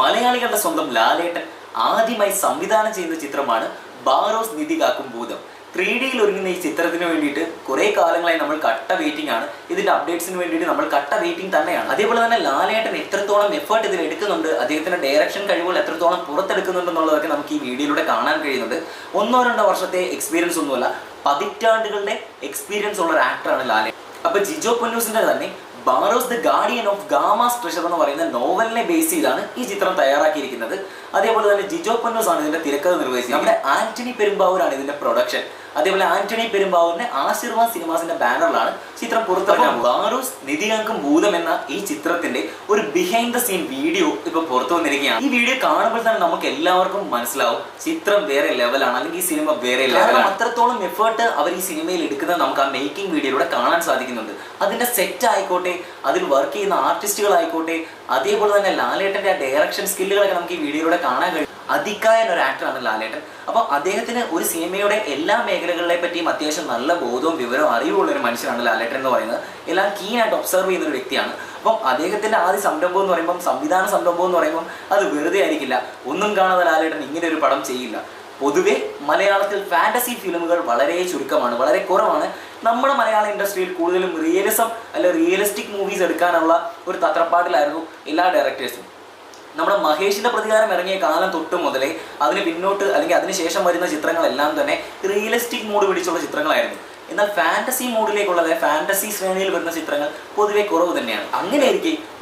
മലയാളികളുടെ സ്വന്തം ലാലേട്ടൻ ആദ്യമായി സംവിധാനം ചെയ്യുന്ന ചിത്രമാണ് ബാറോസ് നിധി കാക്കും ഭൂതം. ത്രീ ഡിയിൽ ഒരുങ്ങുന്ന ഈ ചിത്രത്തിന് വേണ്ടിയിട്ട് കുറേ കാലങ്ങളായി നമ്മൾ കട്ട വെയിറ്റിംഗ് ആണ്. ഇതിന്റെ അപ്ഡേറ്റ്സിന് വേണ്ടിയിട്ട് നമ്മൾ കട്ട വെയിറ്റിംഗ് തന്നെയാണ്. അതേപോലെ തന്നെ ലാലേട്ടൻ എത്രത്തോളം എഫേർട്ട് ഇതിൽ എടുക്കുന്നുണ്ട് അദ്ദേഹത്തിന്റെ ഡയറക്ഷൻ കഴിവുകൾ എത്രത്തോളം പുറത്തെടുക്കുന്നുണ്ടെന്നുള്ളതൊക്കെ നമുക്ക് ഈ വീഡിയോയിലൂടെ കാണാൻ കഴിയുന്നുണ്ട്. ഒന്നോ രണ്ടോ വർഷത്തെ എക്സ്പീരിയൻസ് ഒന്നുമല്ല പതിറ്റാണ്ടുകളുടെ എക്സ്പീരിയൻസ് ഉള്ള ഒരു ആക്ടറാണ് ലാലേട്ടൻ. അപ്പൊ ജിജോ പൊന്നൂസിന്റെ തന്നെ Barroz the guardian of Gama's treasure എന്ന് പറയുന്ന നോവലിനെ ബേസ് ചെയ്താണ് ഈ ചിത്രം തയ്യാറാക്കിയിരിക്കുന്നത്. അതേപോലെ തന്നെ ജിജോ പൊന്നോസ് ആണ് ഇതിന്റെ തിരക്കഥ നിർവഹിച്ചത്. നമ്മുടെ ആന്റണി പെരുമ്പാവൂരാണ് ഇതിന്റെ പ്രൊഡക്ഷൻ അതേപോലെ ആന്റണി പെരുമ്പാവൂരിന്റെ ആശീർവാദ് സിനിമാസിന്റെ ബാനറിലാണ് ചിത്രം പുറത്തിറങ്ങാൻ ബാറൂസ് നിധികാങ്കം ഭൂതം എന്ന ഈ ചിത്രത്തിന്റെ ഒരു ബിഹൈൻഡ് ദ സീൻ വീഡിയോ ഇപ്പൊ പുറത്തു വന്നിരിക്കുകയാണ്. ഈ വീഡിയോ കാണുമ്പോൾ തന്നെ നമുക്ക് എല്ലാവർക്കും മനസ്സിലാവും ചിത്രം വേറെ ലെവലാണ് അല്ലെങ്കിൽ ഈ സിനിമ വേറെ ലെവലാണ് അത്രത്തോളം എഫേർട്ട് അവർ ഈ സിനിമയിൽ എടുക്കുന്നത് നമുക്ക് ആ മേക്കിംഗ് വീഡിയോയിലൂടെ കാണാൻ സാധിക്കുന്നുണ്ട്. അതിന്റെ സെറ്റ് ആയിക്കോട്ടെ അതിൽ വർക്ക് ചെയ്യുന്ന ആർട്ടിസ്റ്റുകൾ ആർട്ടിസ്റ്റുകളായിക്കോട്ടെ അതേപോലെ തന്നെ ലാലേട്ടന്റെ ആ ഡയറക്ഷൻ സ്കില്ലുകളൊക്കെ നമുക്ക് ഈ വീഡിയോയിലൂടെ കാണാൻ കഴിയും. അതിക്കായൻ ഒരു ആക്ടറാണ് ലാലേട്ടൻ. അപ്പോൾ അദ്ദേഹത്തിന് ഒരു സിനിമയുടെ എല്ലാ മേഖലകളെ പറ്റിയും അത്യാവശ്യം നല്ല ബോധവും വിവരവും അറിവുള്ള ഒരു മനുഷ്യനാണ് ലാലേട്ടൻ എന്ന് പറയുന്നത്. എല്ലാം കീൻ ആയിട്ട് ഒബ്സർവ് ചെയ്യുന്ന ഒരു വ്യക്തിയാണ്. അപ്പം അദ്ദേഹത്തിന്റെ ആദ്യ സംരംഭം എന്ന് പറയുമ്പോൾ സംവിധാന സംരംഭം എന്ന് പറയുമ്പോൾ അത് വെറുതെ ആയിരിക്കില്ല. ഒന്നും കാണാതെ ലാലേട്ടൻ ഇങ്ങനെ ഒരു പടം ചെയ്യില്ല. പൊതുവെ മലയാളത്തിൽ ഫാന്റസി ഫിലിമുകൾ വളരെ ചുരുക്കമാണ് വളരെ കുറവാണ്. നമ്മുടെ മലയാള ഇൻഡസ്ട്രിയിൽ കൂടുതലും റിയലിസം അല്ലെ റിയലിസ്റ്റിക് മൂവീസ് എടുക്കാനുള്ള ഒരു തത്രപ്പാടിലായിരുന്നു എല്ലാ ഡയറക്ടേഴ്സും നമ്മുടെ മഹേഷിന്റെ പ്രതികാരം ഇറങ്ങിയ കാലം തൊട്ട് മുതലേ അതിന് പിന്നോട്ട് അല്ലെങ്കിൽ അതിനുശേഷം വരുന്ന ചിത്രങ്ങളെല്ലാം തന്നെ റിയലിസ്റ്റിക് മൂഡ് പിടിച്ചുള്ള ചിത്രങ്ങളായിരുന്നു. എന്നാൽ ഫാന്റസി മൂഡിലേക്കുള്ള അല്ലെങ്കിൽ ഫാന്റസി ശ്രേണിയിൽ വരുന്ന ചിത്രങ്ങൾ പൊതുവെ കുറവ് തന്നെയാണ്. അങ്ങനെ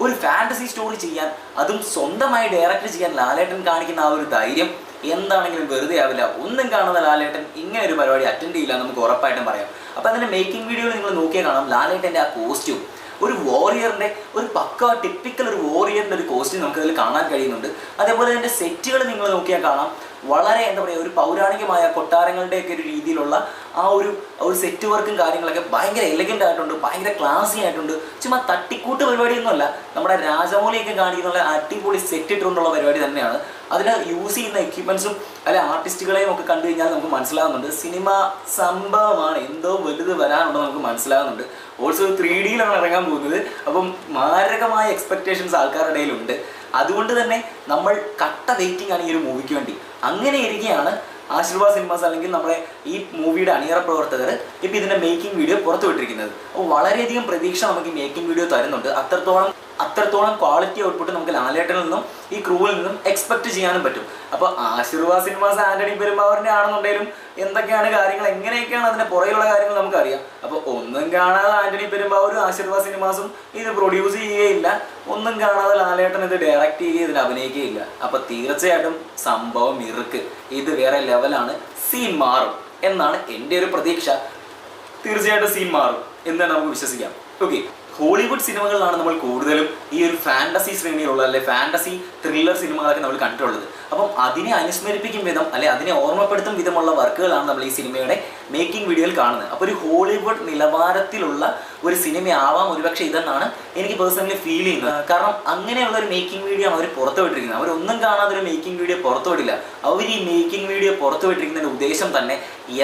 ഒരു ഫാന്റസി സ്റ്റോറി ചെയ്യാൻ അതും സ്വന്തമായി ഡയറക്റ്റ് ചെയ്യാൻ ലാലേട്ടൻ കാണിക്കുന്ന ആ ഒരു ധൈര്യം എന്താണെങ്കിലും വെറുതെ ആവില്ല. ഒന്നും കാണുന്ന ലാലേട്ടൻ ഇങ്ങനെ ഒരു പരിപാടി അറ്റൻഡ് ചെയ്യില്ല നമുക്ക് ഉറപ്പായിട്ടും പറയാം. അപ്പൊ അതിന്റെ മേക്കിംഗ് വീഡിയോയിൽ നിങ്ങൾ നോക്കിയാൽ കാണാം. ലാലേട്ടന്റെ ആ കോസ്റ്റ്യൂം ഒരു വോറിയറിന്റെ ഒരു പക്ക ടിപ്പിക്കൽ ഒരു വോറിയറിന്റെ ഒരു കോസ്റ്റ്യൂം നമുക്ക് അതിൽ കാണാൻ കഴിയുന്നുണ്ട്. അതേപോലെ അതിന്റെ സെറ്റുകൾ നിങ്ങൾ നോക്കിയാൽ കാണാം. വളരെ എന്താ പറയുക ഒരു പൗരാണികമായ കൊട്ടാരങ്ങളുടെയൊക്കെ ഒരു രീതിയിലുള്ള ആ ഒരു ഒരു സെറ്റ് വർക്കും കാര്യങ്ങളൊക്കെ ഭയങ്കര എലഗന്റ് ആയിട്ടുണ്ട് ഭയങ്കര ക്ലാസി ആയിട്ടുണ്ട്. ചുമ്മാ തട്ടിക്കൂട്ട് പരിപാടിയൊന്നുമല്ല. നമ്മുടെ രാജമൗലിയൊക്കെ കാണിക്കുന്ന അടിപൊളി സെറ്റ് ഇട്ടുകൊണ്ടുള്ള പരിപാടി തന്നെയാണ്. അതിന് യൂസ് ചെയ്യുന്ന എക്യുപ്മെൻസും അല്ലെ ആർട്ടിസ്റ്റുകളെയും ഒക്കെ കണ്ടു കഴിഞ്ഞാൽ നമുക്ക് മനസ്സിലാകുന്നുണ്ട് സിനിമ സംഭവമാണ് എന്തോ വലുത് വരാനുണ്ടെന്ന് നമുക്ക് മനസ്സിലാകുന്നുണ്ട് ഓൾസോ ത്രീ ഡിയിലാണ് ഇറങ്ങാൻ പോകുന്നത്. അപ്പം മാരകമായ എക്സ്പെക്ടേഷൻസ് ആൾക്കാരുടെ ഇടയിലുണ്ട്. അതുകൊണ്ട് തന്നെ നമ്മൾ കട്ട വെയിറ്റിംഗ് ആണ് ഈ ഒരു മൂവിക്ക് വേണ്ടി. അങ്ങനെ ഇരിക്കുകയാണ് ആശീർവാദ് സിനിമാസ് അല്ലെങ്കിൽ നമ്മുടെ ഈ മൂവിയുടെ അണിയറ പ്രവർത്തകർ ഇപ്പം ഇതിന്റെ മേക്കിംഗ് വീഡിയോ പുറത്തുവിട്ടിരിക്കുന്നത് അപ്പോൾ വളരെയധികം പ്രതീക്ഷ നമുക്ക് ഈ മേക്കിംഗ് വീഡിയോ തരുന്നുണ്ട്. അത്രത്തോളം അത്രത്തോളം ക്വാളിറ്റി ഔട്ട്പുട്ട് നമുക്ക് ലാലേട്ടനിൽ നിന്നും ഈ ക്രൂവിൽ നിന്നും എക്സ്പെക്ട് ചെയ്യാനും പറ്റും. അപ്പോൾ ആശീർവാദ് സിനിമാസ് ആന്റണി പെരുമാവറിന്റെ ആണെന്നുണ്ടെങ്കിലും എന്തൊക്കെയാണ് കാര്യങ്ങൾ എങ്ങനെയൊക്കെയാണ് അതിന്റെ പുറകിലുള്ള കാര്യങ്ങൾ നമുക്കറിയാം. അപ്പോൾ ഒന്നും കാണാതെ ആന്റണി പെരുമ്പാവൂരും ആശീർവാദ് സിനിമാസും ഇത് പ്രൊഡ്യൂസ് ചെയ്യുകയില്ല. ഒന്നും കാണാതെ ലാലേട്ടൻ ഇത് ഡയറക്റ്റ് ചെയ്യുകയും ഇതിൽ അഭിനയിക്കുകയില്ല. അപ്പോൾ തീർച്ചയായിട്ടും സംഭവം ഇറുക്ക്. ഇത് വേറെ ലെവലാണ് സീൻ മാറും. എന്നാണ് എന്റെ ഒരു പ്രതീക്ഷ. തീർച്ചയായിട്ടും സീൻ മാറും എന്ന് നമുക്ക് വിശ്വസിക്കാം. ഓക്കെ ഹോളിവുഡ് സിനിമകളിലാണ് നമ്മൾ കൂടുതലും ഈ ഒരു ഫാന്റസി ശ്രേണിയിലുള്ള അല്ലെ ഫാന്റസി ത്രില്ലർ സിനിമകളൊക്കെ നമ്മൾ കണ്ടിട്ടുള്ളത്. അപ്പം അതിനെ അനുസ്മരിപ്പിക്കും വിധം അല്ലെ അതിനെ ഓർമ്മപ്പെടുത്തും വിധമുള്ള വർക്കുകളാണ് നമ്മൾ ഈ സിനിമയുടെ മേക്കിംഗ് വീഡിയോയിൽ കാണുന്നത്. അപ്പോൾ ഒരു ഹോളിവുഡ് നിലവാരത്തിലുള്ള ഒരു സിനിമ ആവാം ഒരുപക്ഷെ ഇതെന്നാണ് എനിക്ക് പേഴ്സണലി ഫീൽ ചെയ്യുന്നത്. കാരണം അങ്ങനെയുള്ള ഒരു മേക്കിംഗ് വീഡിയോ ആണ് അവർ പുറത്തുവിട്ടിരിക്കുന്നത്. അവരൊന്നും കാണാതെ ഒരു മേക്കിംഗ് വീഡിയോ പുറത്തുവിടില്ല. അവർ ഈ മേക്കിംഗ് വീഡിയോ പുറത്തുവിട്ടിരിക്കുന്നതിന്റെ ഉദ്ദേശം തന്നെ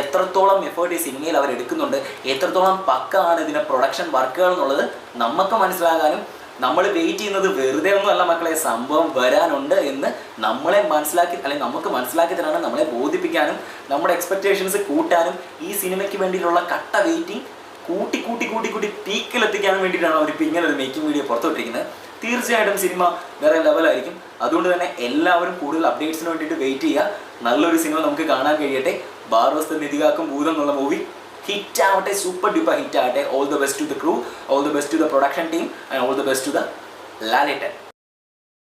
എത്രത്തോളം എഫേർട്ട് ഈ സിനിമയിൽ അവർ എടുക്കുന്നുണ്ട് എത്രത്തോളം പക്കാണ് ഇതിന്റെ പ്രൊഡക്ഷൻ വർക്കുകൾ എന്നുള്ളത് നമുക്ക് മനസ്സിലാകാനും നമ്മൾ വെയിറ്റ് ചെയ്യുന്നത് വെറുതെ ഒന്നും അല്ല മക്കളെ സംഭവം വരാനുണ്ട് എന്ന് നമ്മളെ മനസ്സിലാക്കി അല്ലെങ്കിൽ നമുക്ക് മനസ്സിലാക്കി തരാനും നമ്മളെ ബോധിപ്പിക്കാനും നമ്മുടെ എക്സ്പെക്ടേഷൻസ് കൂട്ടാനും ഈ സിനിമയ്ക്ക് വേണ്ടിയിട്ടുള്ള കട്ട വെയിറ്റിംഗ് കൂട്ടി കൂട്ടി കൂട്ടി കൂട്ടി പീക്കിലെത്തിക്കാനും വേണ്ടിയിട്ടാണ് അവർ ഇങ്ങനെ ഒരു മേക്കിംഗ് വീഡിയോ പുറത്തുവിട്ടിരിക്കുന്നത്. തീർച്ചയായിട്ടും സിനിമ വേറെ ലെവലായിരിക്കും അതുകൊണ്ട് തന്നെ എല്ലാവരും കൂടുതൽ അപ്ഡേറ്റ്സിന് വേണ്ടിയിട്ട് വെയിറ്റ് ചെയ്യുക. നല്ലൊരു സിനിമ നമുക്ക് കാണാൻ കഴിയട്ടെ. ബാർവസ്ത നിധികാക്കും ഭൂതം എന്നുള്ള മൂവി ഹിറ്റ് ആവട്ടെ സൂപ്പർ ഡ്യൂപ്പർ ഹിറ്റ് ആവട്ടെ all the best to the crew all the best to the production team and all the best to the Lalettan.